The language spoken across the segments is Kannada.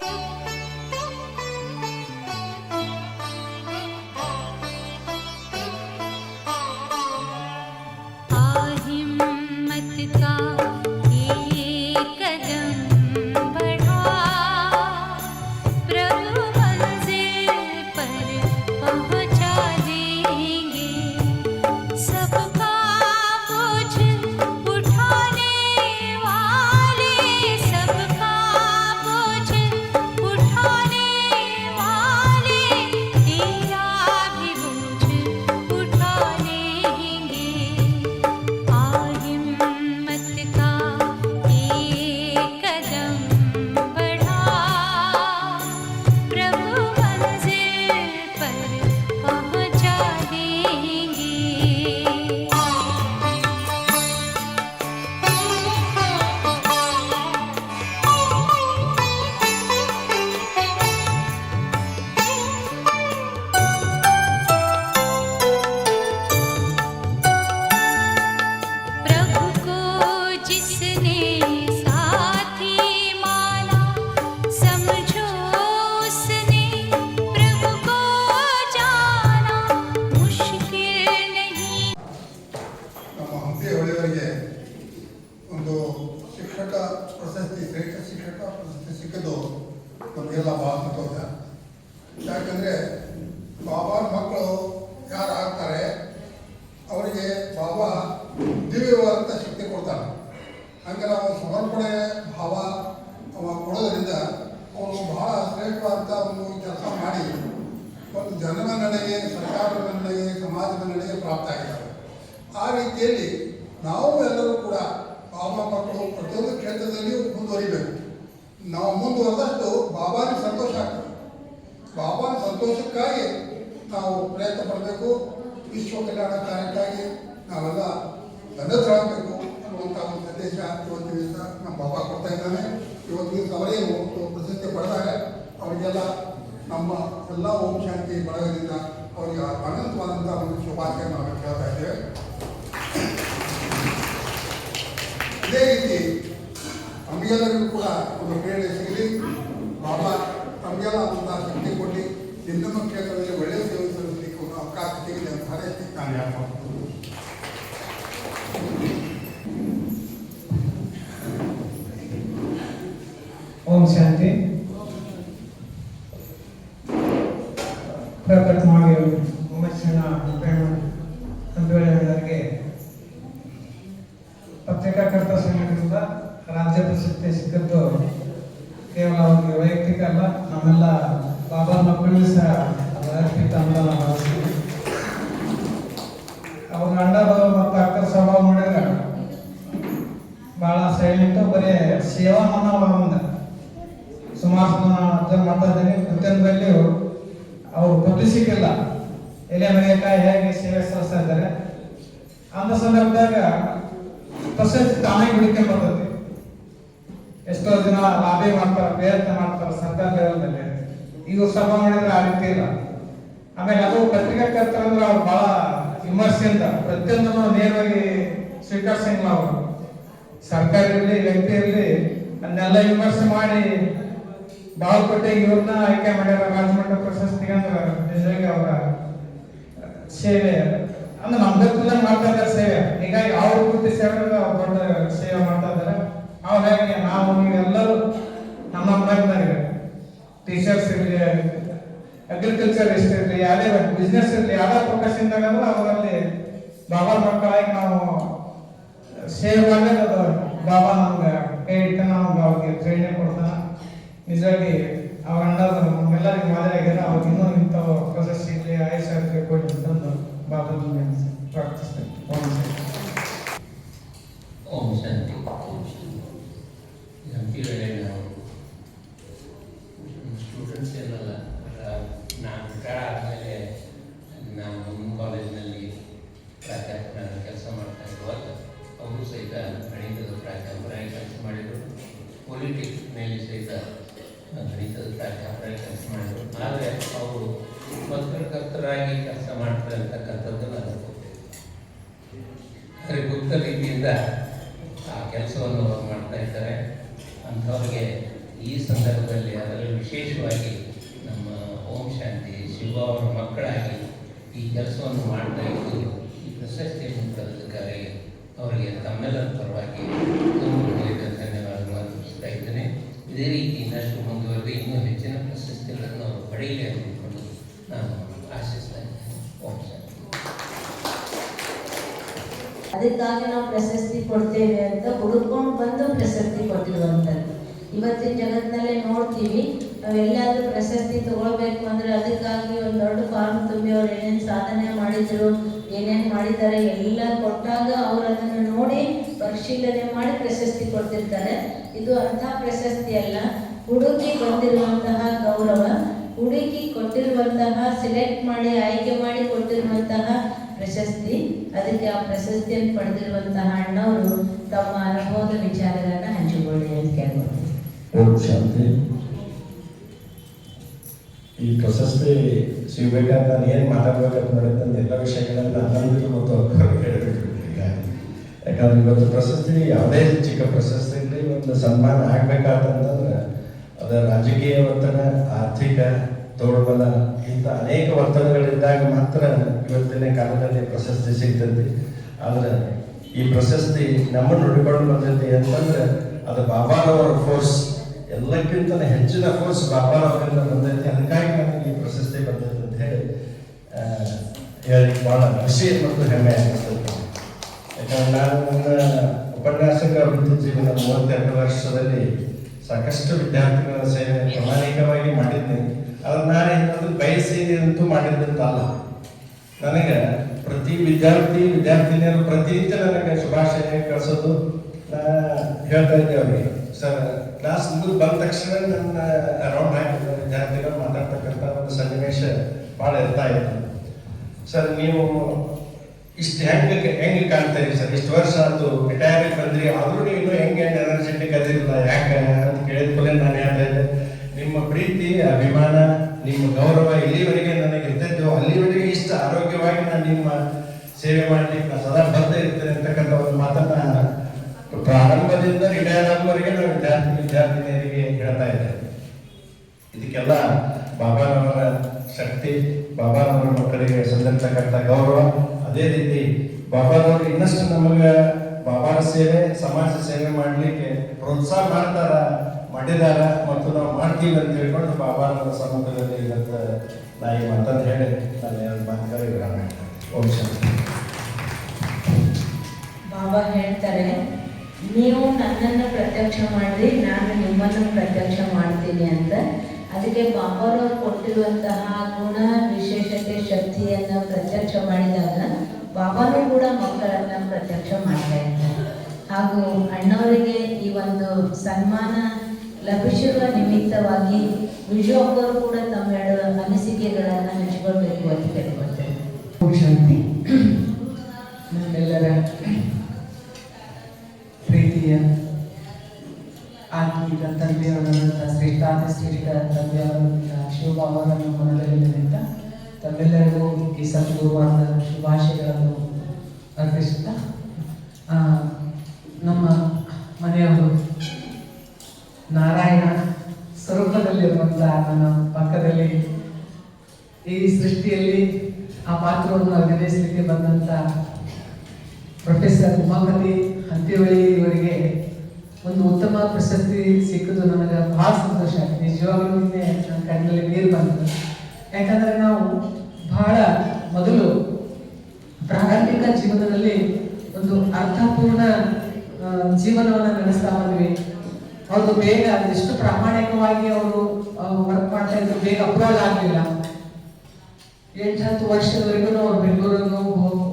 Bye. ಬಹಳ ಅಂತ ಒಂದು ಕೆಲಸ ಮಾಡಿ, ಒಂದು ಜನಮನ್ನಣೆಗೆ ಸರ್ಕಾರದ ನಡೆಗೆ ಸಮಾಜದ ನಡೆಗೆ ಪ್ರಾಪ್ತ ಆಗಿದ್ದಾರೆ. ಆ ರೀತಿಯಲ್ಲಿ ನಾವು ಎಲ್ಲರೂ ಕೂಡ ಬಾಬಾ ಮಕ್ಕಳು ಪ್ರತಿಯೊಂದು ಕ್ಷೇತ್ರದಲ್ಲಿಯೂ ಮುಂದುವರಿಬೇಕು. ನಾವು ಮುಂದುವರೆದಷ್ಟು ಬಾಬಾನ ಸಂತೋಷ ಆಗ್ತದೆ. ಬಾಬಾನ ಸಂತೋಷಕ್ಕಾಗಿ ನಾವು ಪ್ರಯತ್ನ ಪಡಬೇಕು. ವಿಶ್ವ ಕಲ್ಯಾಣ ಕಾರ್ಯಕ್ಕಾಗಿ ನಾವೆಲ್ಲ ಬದ್ಧರಾಗಬೇಕು ಅನ್ನುವಂಥ ಒಂದು ಸಂದೇಶ ಇವತ್ತು ನಮ್ಮ ಬಾಬಾ ಕೊಡ್ತಾ ಇದ್ದಾನೆ. ಇವತ್ತು ದಿವಸ ಅವರೇ ಪ್ರಶಸ್ತಿ ಪಡೆದಾಗ ಅವರಿಗೆಲ್ಲ ನಮ್ಮ ಎಲ್ಲ ಓಂ ಶಾಂತಿ ಬಳಗದಿಂದ ಅವರಿಗೆ ಅನಂತವಾದಂಥ ಒಂದು ಶುಭಾಶಯ ನಾವು ಕೇಳ್ತಾ ಇದ್ದೇವೆ. ಇದೇ ರೀತಿ ನಮಗೆಲ್ಲರಿಗೂ ಕೂಡ ಒಂದು ಪ್ರೇರಣೆ ಸಿಗಲಿ. ಬಾಬಾ, ತಮಗೆಲ್ಲ ಒಂದು ಶಕ್ತಿ ಕೊಡಲಿ. ಹಿಂದಿನ ಕ್ಷೇತ್ರದಲ್ಲಿ ಒಳ್ಳೆಯ ಸೇವೆ ಸಲ್ಲಿಸಲಿಕ್ಕೆ ಒಂದು ಅವಕಾಶ ಸಿಗಲಿ ಅಂತ ಹಾರೈಸಿ ನಾನು ಓಂ ಶಾಂತಿ ಪ್ರಪ್ರಥಮವಾಗಿ ವಿಮರ್ಶನ ಹಂಪಿಯವರಿಗೆ ಪತ್ರಿಕಾಕರ್ತ ಸಂಘಟನೆಯಿಂದ ರಾಜ್ಯ ಪ್ರಶಸ್ತಿ ಸಿಕ್ಕಿದ್ದು ಕೇವಲ ಅವ್ರಿಗೆ ವೈಯಕ್ತಿಕ ಅಲ್ಲ ನಮ್ಮೆಲ್ಲ ಬಾಬಾ ಮಕ್ಕಳಿಗೂ ಸಹ ವೈಯಕ್ತಿಕ ಅಂತ ನಾವು ಭಾವಿಸ್ತೀವಿ ಅವ್ರ ಗಂಡರು ಮತ್ತು ಅಕ್ಕ ಸ್ವಭಾವ ಮಾಡಿದ್ರೆ ಭಾಳ ಸೈಲೆಂಟ್ ಬರೀ ಸೇವಾ ಮನೋಭಾವ ಮುಂದೆ ಸುಮಾರು ಜನ ಅರ್ಜನ್ ಮಾಡ್ತಾ ಇದ್ದೀನಿ ಅವ್ರು ಬುದ್ಧಿ ಸಿಕ್ಕಿಲ್ಲ. ಎಲೆ ಮನೆಯ ಹೇಗೆ ಸೇವೆ ಸಲ್ಲಿಸ್ತಾ ಇದ್ದಾರೆ. ಅಂತ ಸಂದರ್ಭದಾಗ ಪ್ರಶಸ್ತಿ ತಾನೇ ಹುಡುಕೊಂಡ್ ಬರ್ತದೆ ಎಷ್ಟೋ ಜನ ಲಾಭಿ ಮಾಡ್ತಾರೆ, ಪ್ರಯತ್ನ ಮಾಡ್ತಾರೆ ಸರ್ಕಾರ ಲೆವೆಲ್ನಲ್ಲಿ. ಇದು ಸಭಾ ಮಾಡಿದ್ರೆ ಆ ರೀತಿ ಇಲ್ಲ. ಆಮೇಲೆ ಅದು ಪತ್ರಿಕಾಕರ್ತರ ಅಂದ್ರೆ ಅವ್ರು ಬಹಳ ಅಂತ, ಪ್ರತಿಯೊಂದನ್ನು ನೇರವಾಗಿ ಸ್ವೀಕರಿಸಂಗಿಲ್ಲ ಅವರು. ಸರ್ಕಾರ ಇರಲಿ ವ್ಯಕ್ತಿ ಇರಲಿ, ಅದನ್ನೆಲ್ಲ ವಿಮರ್ಶೆ ಮಾಡಿ ಬಾಲ್ಕೋಟೆ ಇವ್ರನ್ನ ಆಯ್ಕೆ ಮಾಡ್ಯಾರ ರಾಜಮಟ್ಟ ಪ್ರಶಸ್ತಿಗೆ ಅಂದ್ರೆ ನಿಜವಾಗಿ ಅವರ ಸೇವೆ. ಅಂದ್ರೆ ನಮ್ಮ ಗೊತ್ತಿಲ್ಲ ಮಾಡ್ತಾ ಇದ್ದಾರೆ ಸೇವೆ. ಹೀಗಾಗಿ ಅವ್ರ ಪೂರ್ತಿ ಸೇವೆ ಅವ್ರು ದೊಡ್ಡ ಸೇವೆ ಮಾಡ್ತಾ ಇದ್ದಾರೆ. ಹೇಗೆ ನಾವು ಎಲ್ಲರೂ ನಮ್ಮ ಪ್ರಯತ್ನರಿಗೆ ಟೀಚರ್ಸ್ ಇರಲಿ ಅಗ್ರಿಕಲ್ಚರ್ ಇರಲಿ ಯಾವುದೇ ಬಿಸ್ನೆಸ್ ಇರಲಿ ಯಾವುದೇ ಪ್ರೊಫೆಷನ್ ಅಂದ್ರೆ ಅವರಲ್ಲಿ ಬಾಬಾ ಮಕ್ಕಳಾಗಿ ನಾವು ಸೇವ್ ಮಾಡಿದ್ರೆ ಅದು ಬಾಬಾ ನಮ್ಗೆ ಕೈ ಹಿಡ್ಕೊಂಡು ನಮ್ಗೆ ಅವ್ರಿಗೆ ಪ್ರೇರಣೆ ಕೊಡ್ತಾನ. ನಿಜವಾಗಿ ಅವ್ರ ಅಣ್ಣ ನಮ್ಮೆಲ್ಲರಿಗೆ ಮಾದರಿ ಆಗ್ಯಾರ ಅವ್ರಿಗೆ ಇನ್ನೂ ಇಂಥ ಪ್ರಶಸ್ತಿ ಇರಲಿ ಆಗಲಿ ಕೊಡಿ ಅಂತಂದು ಬಾಬಾ ಪ್ರಾರ್ಥಿಸ್ತೇನೆ. ಓಂ ಶಾಂತಿ. ಓಂ ಶಾಂತಿ ಅಂಥವ್ರಿಗೆ ಈ ಸಂದರ್ಭದಲ್ಲಿ ಅದರಲ್ಲಿ ವಿಶೇಷವಾಗಿ ನಮ್ಮ ಓಂ ಶಾಂತಿ, ಶಿವ ಅವರ ಮಕ್ಕಳಾಗಿ ಈ ಕೆಲಸವನ್ನು ಮಾಡ್ತಾ ಇದ್ದು, ಈ ಪ್ರಶಸ್ತಿಯನ್ನು ಪಡೆದಿದ್ದಾರೆ ಅವರಿಗೆ ತಮ್ಮೆಲ್ಲರ ಪರವಾಗಿ ಧನ್ಯವಾದಗಳನ್ನು ಇದೇ ರೀತಿ ಇನ್ನಷ್ಟು ಮುಂದುವರೆದು ಇನ್ನೂ ಹೆಚ್ಚಿನ ಪ್ರಶಸ್ತಿಗಳನ್ನು ಅವರು ಪಡೆಯಲಿ ಅಂದುಕೊಂಡು ನಾನು ಆಶಿಸ್ತಾ ಇದ್ದೇನೆ ಓಂ ಶಾಂತಿ ಅದಕ್ಕಾಗಿ ನಾವು ಪ್ರಶಸ್ತಿ ಕೊಡ್ತೇವೆ ಅಂತ ಹುಡುಕೊಂಡು ಬಂದು ಪ್ರಶಸ್ತಿ ಕೊಟ್ಟಿರುವಂಥದ್ದು. ಇವತ್ತಿನ ಜಗತ್ತಿನಲ್ಲೇ ನೋಡ್ತೀವಿ ನಾವು ಎಲ್ಲಾದ್ರೂ ಪ್ರಶಸ್ತಿ ತಗೊಳ್ಬೇಕು ಅಂದ್ರೆ ಅದಕ್ಕಾಗಿ ಒಂದು ದೊಡ್ಡ ಫಾರ್ಮ್ ತುಂಬಿ ಅವ್ರು ಏನೇನು ಸಾಧನೆ ಮಾಡಿದ್ರು, ಏನೇನು ಮಾಡಿದ್ದಾರೆ ಎಲ್ಲ ಕೊಟ್ಟಾಗ ಅವ್ರು ಅದನ್ನು ನೋಡಿ ಪರಿಶೀಲನೆ ಮಾಡಿ ಪ್ರಶಸ್ತಿ ಕೊಡ್ತಿರ್ತಾರೆ. ಇದು ಅಂಥ ಪ್ರಶಸ್ತಿ ಅಲ್ಲ, ಹುಡುಕಿ ಬಂದಿರುವಂತಹ ಗೌರವ, ಹುಡುಕಿ ಕೊಟ್ಟಿರುವಂತಹ ಸಿಲೆಕ್ಟ್ ಮಾಡಿ, ಆಯ್ಕೆ ಮಾಡಿ ಕೊಟ್ಟಿರುವಂತಹ ಪ್ರಶಸ್ತಿ. ಅದಕ್ಕೆ ಆ ಪ್ರಶಸ್ತಿಯನ್ನು ಪಡೆದಿರುವಂತಹ ಅಣ್ಣವರು ತಮ್ಮ ಅನುಭವದ ವಿಚಾರಗಳನ್ನ ಹಂಚಿಕೊಳ್ಳಿ ಅಂತ ಕೇಳ್ಬೋದು. ಓಂ ಈ ಪ್ರಶಸ್ತಿ ಸಿಗ್ಬೇಕಾದ್ರೆ ನಾನು ಏನು ಮಾತಾಡ್ಬೇಕಂತ ಮಾಡಿದ್ದೆ ಎಲ್ಲ ವಿಷಯಗಳನ್ನ ನನ್ನದು ಮತ್ತು ಅವ್ರಿಗೆ ಯಾಕಂದ್ರೆ ಇವತ್ತು ಪ್ರಶಸ್ತಿ ಯಾವುದೇ ಚಿಕ್ಕ ಪ್ರಶಸ್ತಿ ಇರಲಿ ಒಂದು ಸನ್ಮಾನ ಆಗ್ಬೇಕಾತಂತಂದ್ರೆ ಅದರ ರಾಜಕೀಯ ಒತ್ತಡ, ಆರ್ಥಿಕ ತೋಳ್ಬಲ ಇಂಥ ಅನೇಕ ವರ್ತನೆಗಳಿದ್ದಾಗ ಮಾತ್ರ ಇವತ್ತಿನ ಕಾಲದಲ್ಲಿ ಪ್ರಶಸ್ತಿ ಸಿಗ್ತದೆ. ಆದರೆ ಈ ಪ್ರಶಸ್ತಿ ನಮ್ಮನ್ನು ನೋಡಿಕೊಂಡು ಬಂದೈತಿ ಅಂತಂದ್ರೆ ಅದು ಬಾಬಾರವರ ಫೋರ್ಸ್ ಎಲ್ಲಕ್ಕಿಂತ ಹೆಚ್ಚಿನ ಫೋರ್ಸ್ ಬಾಬಾರವರಿಂದ ಬಂದೈತಿ ಅದಕ್ಕಾಗಿ ನನಗೆ ಈ ಪ್ರಶಸ್ತಿ ಬಂದೈತೆ ಅಂತ ಹೇಳಿ ಹೇಳಿ ಭಾಳ ಖುಷಿ ಮತ್ತು ಹೆಮ್ಮೆ ಆಗ್ತದೆ. ಯಾಕಂದ್ರೆ ನಾನು ನನ್ನ ಉಪನ್ಯಾಸಕ ವೃತ್ತಿ ಜೀವನ ಮೂವತ್ತೆರಡು ವರ್ಷದಲ್ಲಿ ಸಾಕಷ್ಟು ವಿದ್ಯಾರ್ಥಿಗಳ ಸೇವೆ ಪ್ರಾಮಾಣಿಕವಾಗಿ ಮಾಡಿದ್ದೆ. ಅದು ನಾನು ಏನಾದ್ರು ಬಯಸಿ ಅಂತೂ ಮಾಡಿದ್ದಂತಲ್ಲ ನನಗೆ ಪ್ರತಿ ವಿದ್ಯಾರ್ಥಿ, ವಿದ್ಯಾರ್ಥಿನಿಯರು ಪ್ರತಿನಿತ್ಯ ನನಗೆ ಶುಭಾಶಯ ಕಳಿಸೋದು ಹೇಳ್ತಾ ಇದ್ದೆ ಅವ್ರಿಗೆ. ಸರ್, ಕ್ಲಾಸ್ ಮುಗಿದು ಬಂದ ತಕ್ಷಣ ನನ್ನ ಅರೌಂಡ್ ಹಾಕಿದ ವಿದ್ಯಾರ್ಥಿಗಳು ಮಾತಾಡ್ತಕ್ಕಂಥ ಒಂದು ಸನ್ನಿವೇಶ ಭಾಳ ಇರ್ತಾ ಇತ್ತು. ಸರ್, ನೀವು ಇಷ್ಟು ಹೆಂಗೆ ಹೆಂಗೆ ಕಾಣ್ತಾ ಇರಿ ಸರ್? ಇಷ್ಟು ವರ್ಷ ಅದು ರಿಟೈರ್ಮೆಂಟ್ ಬಂದ್ರಿ. ಆದರೂ ನೀವು ಇನ್ನೂ ಹೆಂಗೆ ಎನರ್ಜೆಟಿಕ್ ಅದಿರಲ್ಲ ಯಾಕೆ ಅಂತ ಕೇಳಿದ ಕೂಡಲೇ ನಾನು ಹೇಳ್ತಾ ಇದ್ದೆ ನಿಮ್ಮ ಪ್ರೀತಿ ಅಭಿಮಾನ, ನಿಮ್ಮ ಗೌರವ ಇಲ್ಲಿವರೆಗೆ ನನಗೆ ಇರ್ತಿದ್ದು ಅಲ್ಲಿವರೆಗೆ ಇಷ್ಟ ಆರೋಗ್ಯವಾಗಿ ನಾನು ನಿಮ್ಮ ಸೇವೆ ಮಾಡಲಿಕ್ಕೆ ಸದಾ ಬದ್ಧ ಇರ್ತೇನೆ ಅಂತಕ್ಕಂಥ ಒಂದು ಮಾತನ್ನ ಪ್ರಾರಂಭದಿಂದ ರಿಟೈರ್ ಆಗುವವರೆಗೆ ನಾನು ವಿದ್ಯಾರ್ಥಿ ವಿದ್ಯಾರ್ಥಿನಿಯರಿಗೆ ಹೇಳ್ತಾ ಇದ್ದೇನೆ. ಇದಕ್ಕೆಲ್ಲ ಬಾಬಾರವರ ಶಕ್ತಿ ಬಾಬಾರವರ ಮಕ್ಕಳಿಗೆ ಸಂದಿರ್ತಕ್ಕಂಥ ಗೌರವ. ಅದೇ ರೀತಿ ಬಾಬಾರವರು ಇನ್ನಷ್ಟು ನಮಗೆ ಬಾಬಾರ ಸೇವೆ, ಸಮಾಜ ಸೇವೆ ಮಾಡಲಿಕ್ಕೆ ಪ್ರೋತ್ಸಾಹ ಮಾಡ್ತಾರ ಮಾಡಿದಾರ ಮತ್ತು ನಾವು ಮಾಡ್ತೀವಿ ಅಂತ ಹೇಳ್ಕೊಂಡು ಬಾಬಾರವರ ಸಮ್ಮುಖದಲ್ಲಿ ಇವತ್ತು ನಾಯಿ ಮಾತಂತ ಹೇಳಿ, ನಾನು ಎರಡು ಮಾತುಗಳು. ಓಂ ಶಾಂತಿ ಬಾಬಾ ಹೇಳ್ತಾರೆ, ನೀವು ನನ್ನನ್ನು ಪ್ರತ್ಯಕ್ಷ ಮಾಡಿರಿ, ನಾನು ನಿಮ್ಮನ್ನು ಪ್ರತ್ಯಕ್ಷ ಮಾಡ್ತೀನಿ ಅಂತ. ಅದಕ್ಕೆ ಬಾಬಾರವ್ರು ಕೊಟ್ಟಿರುವಂತಹ ಗುಣ, ವಿಶೇಷತೆ, ಶಕ್ತಿಯನ್ನು ಪ್ರತ್ಯಕ್ಷ ಮಾಡಿದಾಗ ಬಾಬಾನು ಕೂಡ ಮಕ್ಕಳನ್ನು ಪ್ರತ್ಯಕ್ಷ ಮಾಡ್ತಾ ಇದ್ದಾರೆ ಹಾಗೂ ಅಣ್ಣವರಿಗೆ ಈ ಒಂದು ಸನ್ಮಾನ ಲಭಿಸಿರುವ ನಿಮಿತ್ತವಾಗಿ ವಿಜಯೊಬ್ಬರು ಕೂಡ ತಮ್ಮ ತಮ್ಮೆರಡು ಅನಿಸಿಕೆಗಳನ್ನು ಹಂಚಿಕೊಳ್ಬೇಕು ಅಂತ ಕೇಳ್ಕೊಳ್ತೇನೆ. ನಮ್ಮೆಲ್ಲರ ಪ್ರೀತಿಯ ಆತ್ಮೀಕ ತಂದೆಯವರಾದಂಥ ಶ್ರೇಷ್ಠಾತಿ ಶ್ರೇಷ್ಠ ತಂದೆಯವರಾದಂಥ ಶಿವಬಾಬಾರನ್ನು ಮನದಲ್ಲಿ ನಿಮಿತ್ತ ತಮ್ಮೆಲ್ಲರಿಗೂ ಈ ಸದ್ಗುರುವಾದ ಶುಭಾಶಯಗಳನ್ನು ಅರ್ಪಿಸುತ್ತಾ ನಮ್ಮ ನನ್ನ ಪಕ್ಕದಲ್ಲಿ ಈ ಸೃಷ್ಟಿಯಲ್ಲಿ ಆ ಪಾತ್ರವನ್ನು ಅಭಿನಯಿಸಲಿಕ್ಕೆ ಬಂದಂತ ಪ್ರೊಫೆಸರ್ ಉಮಾಪತಿ ಅಂತ್ಯವಳಿ ಇವರಿಗೆ ಒಂದು ಉತ್ತಮ ಪ್ರಶಸ್ತಿ ಸಿಕ್ಕಿದ್ದು ನನಗೆ ಬಹಳ ಸಂತೋಷ ಆಗಿದೆ ನಿಜವಾಗ್ಲೂ ನಿನ್ನೆ ಕಣ್ಣಲ್ಲಿ ನೀರು ಬಂತು. ಯಾಕಂದ್ರೆ ನಾವು ಬಹಳ ಮೊದಲು ಪ್ರಾರಂಭಿಕ ಜೀವನದಲ್ಲಿ ಒಂದು ಅರ್ಥಪೂರ್ಣ ಜೀವನವನ್ನು ನಡೆಸ್ತಾ ಬಂದ್ವಿ. ಅವ್ರದ್ದು ಬೇಗ, ಎಷ್ಟು ಪ್ರಾಮಾಣಿಕವಾಗಿ ಅವರು ವರ್ಕ್ ಮಾಡ್ತಾ ಇದ್ರು, ಬೇಗ ಅಪ್ರೋಚ್ ಆಗಲಿಲ್ಲ. ಎಂಟು ಹತ್ತು ವರ್ಷದವರೆಗೂ ಅವ್ರು ಬೆಂಗಳೂರನ್ನು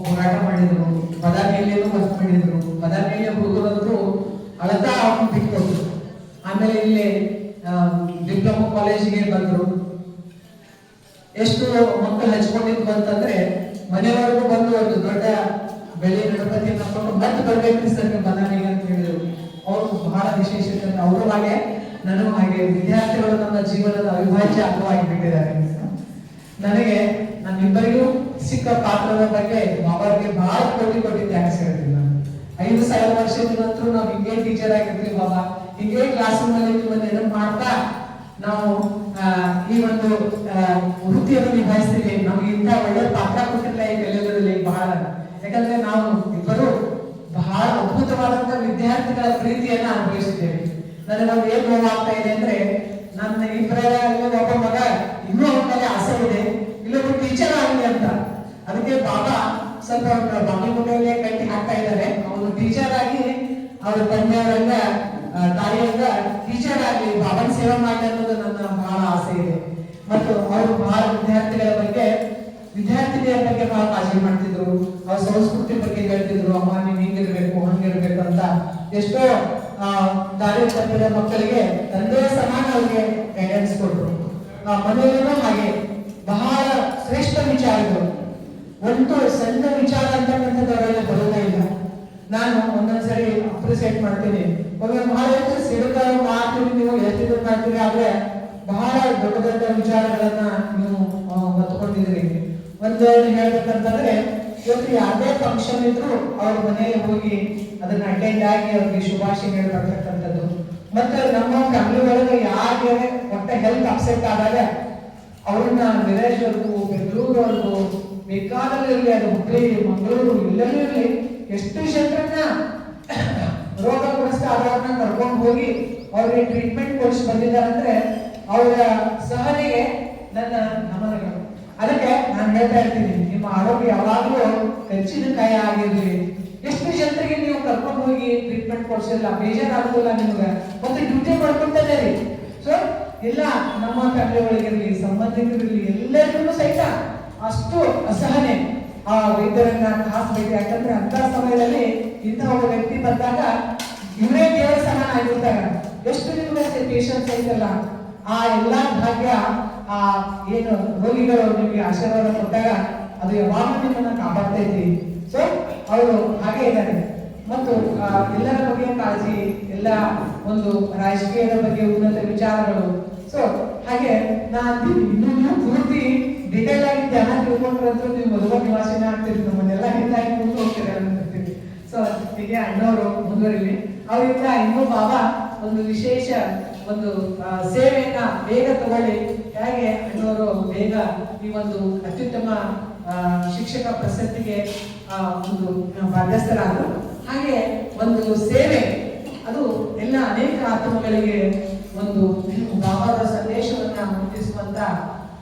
ಹೋರಾಟ ಮಾಡಿದ್ರು. ಬದಾಮಿಯಲ್ಲಿಯೂ ವರ್ಕ್ ಮಾಡಿದ್ರು. ಬದಾಮಿಯಲ್ಲಿ ಹುಡುಗರಂದ್ರು ಅಳತಾ ಬಿಟ್ಕೊಟ್ರು. ಆಮೇಲೆ ಇಲ್ಲಿ ಡಿಪ್ಲೊಮಾ ಕಾಲೇಜಿಗೆ ಬಂದರು. ಎಷ್ಟು ಮಕ್ಕಳು ಹಚ್ಕೊಂಡಿದ್ವು ಅಂತಂದ್ರೆ, ಮನೆಯವರೆಗೂ ಬಂದು ಒಂದು ದೊಡ್ಡ ಬೆಳೆ ಗಣಪತಿ ಹಾಕೊಂಡು ಮತ್ತೆ ಬರ್ಬೇಕು ಸರ್ ಬದಾಮಿಗೆ ಅಂತ ಹೇಳಿದ್ರು. ಅವರು ಬಹಳ ವಿಶೇಷತೆ ಅವರು ಹಾಗೆ, ನಾನು ಹಾಗೆ ವಿದ್ಯಾರ್ಥಿಗಳು ನಮ್ಮ ಜೀವನದ ಅವಿಭಾಜ್ಯ ಅಂಗವಾಗಿ ಬಿಟ್ಟಿದ್ದಾರೆ. ನನಗೆ ನಮ್ಮಿಬ್ಬರಿಗೂ ಸಿಕ್ಕ ಪಾತ್ರದ ಬಗ್ಗೆ ಬಾಬಾಗೆ ಬಹಳ ಕೋಟಿ ಕೋಟಿ ಥ್ಯಾಂಕ್ಸ್ ಹೇಳ್ತೀನಿ ನಾನು. ಐದು ಸಾವಿರ ವರ್ಷದ ನಂತರ ನಾವು ಹಿಂಗೆ ಟೀಚರ್ ಆಗಿರ್ತೀವಿ ಬಾಬಾ ಹಿಂಗೆ ಕ್ಲಾಸ್ ರೂಮ್ ಅಲ್ಲಿ ನೆನಪು ಮಾಡ್ತಾ ನಾವು ಈ ಒಂದು ವೃತ್ತಿಯನ್ನು ನಿಭಾಯಿಸ್ತೀವಿ. ನಮ್ಗೆ ಇಂಥ ಒಳ್ಳೆ ಪಾತ್ರ ಕೊಟ್ಟಿಲ್ಲ ಈ ಕಲಿಯೋದ್ರಲ್ಲಿ ಬಹಳ. ಯಾಕಂದ್ರೆ ನಾವು ಇಬ್ಬರು ಬಹಳ ಅದ್ಭುತವಾದಂತಹ ವಿದ್ಯಾರ್ಥಿಗಳ ಪ್ರೀತಿಯನ್ನ ಅನುಭವಿಸಿದ್ದೇವೆ. ನನಗೊಂದು ಏನ್ ನೋವಾಗ್ತಾ ಇದೆ ಅಂದ್ರೆ, ನನ್ನ ಇಬ್ಬರಲ್ಲಿ ಒಬ್ಬ ಮಗ ಇನ್ನೂ ಅವನ ಮೇಲೆ ಆಸೆ ಇದೆ. ಇಲ್ಲೊಬ್ಬ ಟೀಚರ್ ಆಗಲಿ ಅಂತ. ಅದಕ್ಕೆ ಬಾಬಾ ಸ್ವಲ್ಪ ಬಾಗಲಕೋಟೆಯಲ್ಲೇ ಕಟ್ಟಿ ಹಾಕ್ತಾ ಇದ್ದಾರೆ. ಅವನು ಟೀಚರ್ ಆಗಿ ಅವ್ರ ತಂದೆಯವರಿಂದ ತಾಯಿಯಿಂದ ಟೀಚರ್ ಆಗಿ ಬಾಬನ್ ಸೇವೆ ಮಾಡಿ ಅನ್ನೋದು ನನ್ನ ಬಹಳ ಆಸೆ ಇದೆ. ಮತ್ತು ಅವರು ಬಹಳ ವಿದ್ಯಾರ್ಥಿಗಳ ಬಗ್ಗೆ ವಿದ್ಯಾರ್ಥಿನಿಯರ ಬಗ್ಗೆ ಬಹಳ ಕಾಳಜಿ ಮಾಡ್ತಿದ್ರು, ಅವ್ರ ಸಂಸ್ಕೃತಿ ಬಗ್ಗೆ ಹೇಳ್ತಿದ್ರು, ಅಮ್ಮ, ನೀನ್ ಹಿಂಗಿರ್ಬೇಕು, ಹಂಗಿರ್ಬೇಕು ಅಂತ ಎಷ್ಟೋ ದಾರಿ ತಪ್ಪಿದ ಮಕ್ಕಳಿಗೆ ತಂದೆ ಸಮಾನ ಅವ್ರಿಗೆ ಗೈಡೆನ್ಸ್ ಕೊಟ್ರು ಮನೆಯಲ್ಲೂ ಹಾಗೆ ಬಹಳ ಶ್ರೇಷ್ಠ ವಿಚಾರಗಳು ಒಂದು ಸಣ್ಣ ವಿಚಾರ ಅಂತಕ್ಕಂಥದ್ದವರೆಲ್ಲ ಬರೋದೇ ಇಲ್ಲ. ನಾನು ಒಂದೊಂದ್ಸರಿ ಅಪ್ರಿಸಿಯೇಟ್ ಮಾಡ್ತೀನಿ. ಒಮ್ಮೆ ಬಹಳ ಹೆಚ್ಚು ಮಾತು ನೀವು ಹೇಳ್ತಿದ್ರು ಮಾಡ್ತೀವಿ ಆದ್ರೆ ಬಹಳ ದೊಡ್ಡ ದೊಡ್ಡ ವಿಚಾರಗಳನ್ನ ನೀವು ಒಂದು ಹೇಳ್ಬೇಕಂತಂದ್ರೆ, ಇವತ್ತು ಯಾವುದೇ ಫಂಕ್ಷನ್ ಇದ್ರು ಅವ್ರ ಮನೆಗೆ ಹೋಗಿ ಅದನ್ನ ಅಟೆಂಡ್ ಆಗಿ ಅವ್ರಿಗೆ ಶುಭಾಶಯ ಬರ್ತಕ್ಕಂಥದ್ದು. ಮತ್ತೆ ನಮ್ಮ ಫ್ಯಾಮಿಲಿ ಒಳಗೆ ಯಾರಿಗೆ ಮತ್ತೆ ಹೆಲ್ತ್ ಅಪ್ಸೆಟ್ ಆದಾಗ, ಅವ್ರನ್ನ ವಿದೇಶವರೆಗೂ ಬೆಂಗಳೂರವರೆಗೂ ಬೇಕಾದಲ್ಲಿರಲಿ ಅದು ಹುಬ್ಬಳ್ಳಿ ಮಂಗಳೂರು, ಇಲ್ಲೆಲ್ಲೂ ಇರಲಿ, ಎಷ್ಟು ಜನರನ್ನ ರೋಗಗ್ರಸ್ತ ಆದವ್ರನ್ನ ಕರ್ಕೊಂಡು ಹೋಗಿ ಅವ್ರಿಗೆ ಟ್ರೀಟ್ಮೆಂಟ್ ಕೊಡಿಸಿ ಬಂದಿದ್ದಾರೆ ಅಂದ್ರೆ ಅವರ ಸಹನೆಗೆ ನನ್ನ ನಮನಗಳು. ಅದಕ್ಕೆ ನಾನು ಹೇಳ್ತಾ ಇರ್ತೀನಿ, ನಿಮ್ಮ ಆರೋಗ್ಯ ಯಾವಾಗಲೂ ಕೈ ಆಗಿರ್ಲಿ. ಎಷ್ಟು ಜನರಿಗೆ ನೀವು ಕರ್ಕೊಂಡು ಹೋಗಿ ಟ್ರೀಟ್ಮೆಂಟ್ ಕೊಡಿಸಿಲ್ಲ ಬೇಜಾರಾಗೋದಿಲ್ಲ ನಿಮಗೆ? ಮತ್ತೆ ಡ್ಯೂಟಿ ಮಾಡ್ಕೊಂತಾನೆ ರೀ. ಸೊ ಇಲ್ಲ ನಮ್ಮ ತಂಡಗಳಿಗಿರಲಿ ಸಂಬಂಧಿಕರಿರಲಿ, ಎಲ್ಲರಿಗೂ ಸಹಿತ ಅಷ್ಟು ಅಸಹನೆ ಆ ವೈದ್ಯರನ್ನ ಹಾಕ್ಬೇಕು ಯಾಕಂದ್ರೆ ಅಂತ ಸಮಯದಲ್ಲಿ ಇಂತಹ ಒಬ್ಬ ವ್ಯಕ್ತಿ ಬಂದಾಗ ಇವರೇ ದೇವಸ್ಥಾನ ಆಗಿರ್ತಾರೆ. ಎಷ್ಟು ನಿಮ್ಗೆ ಪೇಷನ್ಸ್ ಐತಲ್ಲ? ಆ ಎಲ್ಲಾ ಭಾಗ್ಯ ಆ, ಏನು ರೋಗಿಗಳು ನಿಮಗೆ ಆಶೀರ್ವಾದ ಕೊಟ್ಟಾಗ ಅದು ಯಾವಾಗಲೂ ನಿಮ್ಮನ್ನ ಕಾಪಾಡ್ತೈತಿ ಸೊ ಅವರು ಹಾಗೆ ಇದ್ದಾರೆ. ಮತ್ತು ಎಲ್ಲರ ಬಗ್ಗೆ ಕಾಳಜಿ, ಎಲ್ಲ ಒಂದು ರಾಜಕೀಯದ ಬಗ್ಗೆ ಉನ್ನತ ವಿಚಾರಗಳು. ಸೊ ಹಾಗೆ ನಾನು ಅಂತೀನಿ ಇನ್ನೂ ನೀವು ಪೂರ್ತಿ ಡಿಟೇಲ್ ಆಗಿ ಧ್ಯಾನ ತಿಳ್ಕೊಂಡ್ರಂತೂ ನೀವು ಮೊದಲ ನಿವಾಸಿನ ಆಗ್ತೀರಿ. ನಮ್ಮನ್ನೆಲ್ಲ ಹಿಂದಾಗಿ ಮುಂದೆ ಹೋಗ್ತಾರೆ ಸೊ ಹೀಗೆ ಅಣ್ಣವರು ಮುಂದುವರಿಲಿ. ಅವರಿಂದ ಇನ್ನೂ ಬಾಬಾ ಒಂದು ವಿಶೇಷ ಒಂದು ಸೇವೆಯನ್ನ ಬೇಗ ತಗೊಳ್ಳಿ. ಹೇಗೆ ಅಣ್ಣವರು ಬೇಗ ಈ ಒಂದು ಅತ್ಯುತ್ತಮ ಶಿಕ್ಷಕ ಪ್ರಶಸ್ತಿಗೆ ಒಂದು ಬಾಧ್ಯಸ್ಥರಾದರು. ಹಾಗೆ ಒಂದು ಸೇವೆ, ಅದು ಎಲ್ಲ ಅನೇಕ ಆತ್ಮಗಳಿಗೆ ಒಂದು ಭಾವದ ಸಂದೇಶವನ್ನ ಮುಟ್ಟಿಸುವಂತ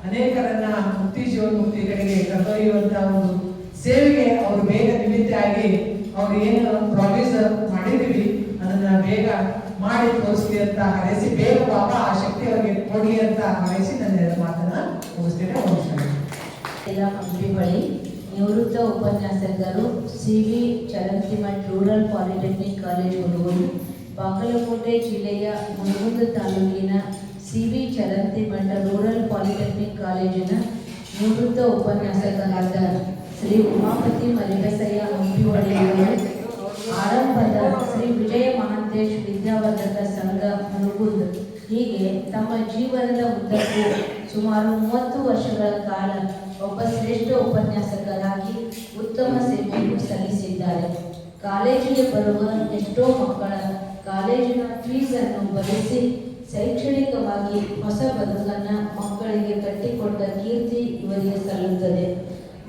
ಅನೇಕರನ್ನ ಮುಕ್ತಿ ಜೀವನ್ಮುಕ್ತಿ ಕಡೆಗೆ ಕರೆದೊಯ್ಯುವಂತ ಒಂದು ಸೇವೆಗೆ ಅವರು ಬೇಗ ನಿಮಿತ್ತ ಆಗಿ ಅವ್ರು ಏನು ಪ್ರಾಮಿಸ್ ಮಾಡಿದೀವಿ ಅದನ್ನ ಬೇಗ ಮಾಡಿ ತೋರಿಸ್ಲಿ ಅಂತ ಹಾರೈಸಿ, ಬೇಗ ಬಾಬಾ ಆ ಶಕ್ತಿ ಅವರಿಗೆ ಕೊಡಿ ಅಂತ ಹಾರೈಸಿ ನನ್ನ ಮಾತನ್ನ ಮುಗಿಸ್ತೇನೆ. ಎಲ್ಲ ಹಂಪಿ ಬಳಿ ನಿವೃತ್ತ ಉಪನ್ಯಾಸಕರು C V Charantimath rural polytechnic college ಹುಡುಗರು, ಬಾಗಲಕೋಟೆ ಜಿಲ್ಲೆಯ ಮುನಗುಂದ ತಾಲೂಕಿನ C V Charantimath rural polytechnic ಕಾಲೇಜಿನ ನಿವೃತ್ತ ಉಪನ್ಯಾಸಕರಾದ ಶ್ರೀ ಉಮಾಪತಿ ಮಲಿಬಸಯ್ಯ ಹಂಪಿವಳಿಯವರು ಆರಂಭದ ಶ್ರೀ ವಿಜಯ ಮಹಾಂತೇಶ್ ವಿದ್ಯಾವರ್ಧಕ ಸಂಘ ಮುನುಗುಂದ್ ಹೀಗೆ ತಮ್ಮ ಜೀವನದ ಉದ್ದಕ್ಕೂ ಸುಮಾರು ಮೂವತ್ತು ವರ್ಷಗಳ ಕಾಲ ಒಬ್ಬ ಶ್ರೇಷ್ಠ ಉಪನ್ಯಾಸಕರಾಗಿ ಉತ್ತಮ ಸೇವೆಯನ್ನು ಸಲ್ಲಿಸಿದ್ದಾರೆ. ಕಾಲೇಜಿಗೆ ಬರುವ ಎಷ್ಟೋ ಮಕ್ಕಳ ಕಾಲೇಜಿನ ಫೀಸನ್ನು ಭರಿಸಿ ಶೈಕ್ಷಣಿಕವಾಗಿ ಹೊಸ ಬದುಕನ್ನು ಮಕ್ಕಳಿಗೆ ಕಟ್ಟಿಕೊಟ್ಟ ಕೀರ್ತಿ ಇವರಿಗೆ ಸಲ್ಲುತ್ತದೆ.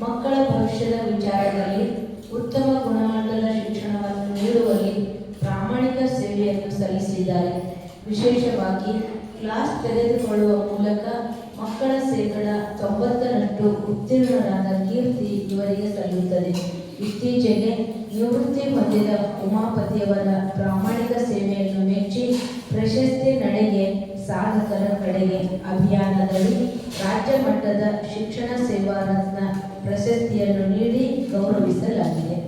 ಮಕ್ಕಳ ಭವಿಷ್ಯದ ವಿಚಾರದಲ್ಲಿ ಉತ್ತಮ ಗುಣಮಟ್ಟದ ಶಿಕ್ಷಣವನ್ನು ನೀಡುವಲ್ಲಿ ಪ್ರಾಮಾಣಿಕ ಸೇವೆಯನ್ನು ಸಲ್ಲಿಸಿದ್ದಾರೆ. ವಿಶೇಷವಾಗಿ ಕ್ಲಾಸ್ ತೆಗೆದುಕೊಳ್ಳುವ ಮೂಲಕ ಮಕ್ಕಳ ಶೇಕಡ ತೊಂಬತ್ತರಷ್ಟು ಉತ್ತೀರ್ಣರಾದ ಕೀರ್ತಿ ಇವರಿಗೆ ಸಲ್ಲುತ್ತದೆ. ಇತ್ತೀಚೆಗೆ ನಿವೃತ್ತಿ ಹೊಂದಿದ ಉಮಾಪತಿಯವರ ಪ್ರಾಮಾಣಿಕ ಸೇವೆಯನ್ನು ಮೆಚ್ಚಿ ಪ್ರಶಸ್ತಿ ನಡೆಗೆ ಸಾಧಕರ ಕಡೆಗೆ ಅಭಿಯಾನದಲ್ಲಿ ರಾಜ್ಯ ಮಟ್ಟದ ಶಿಕ್ಷಣ ಸೇವಾ ರತ್ನ ಪ್ರಶಸ್ತಿಯನ್ನು ನೀಡಿ ಗೌರವಿಸಲಾಗಿದೆ.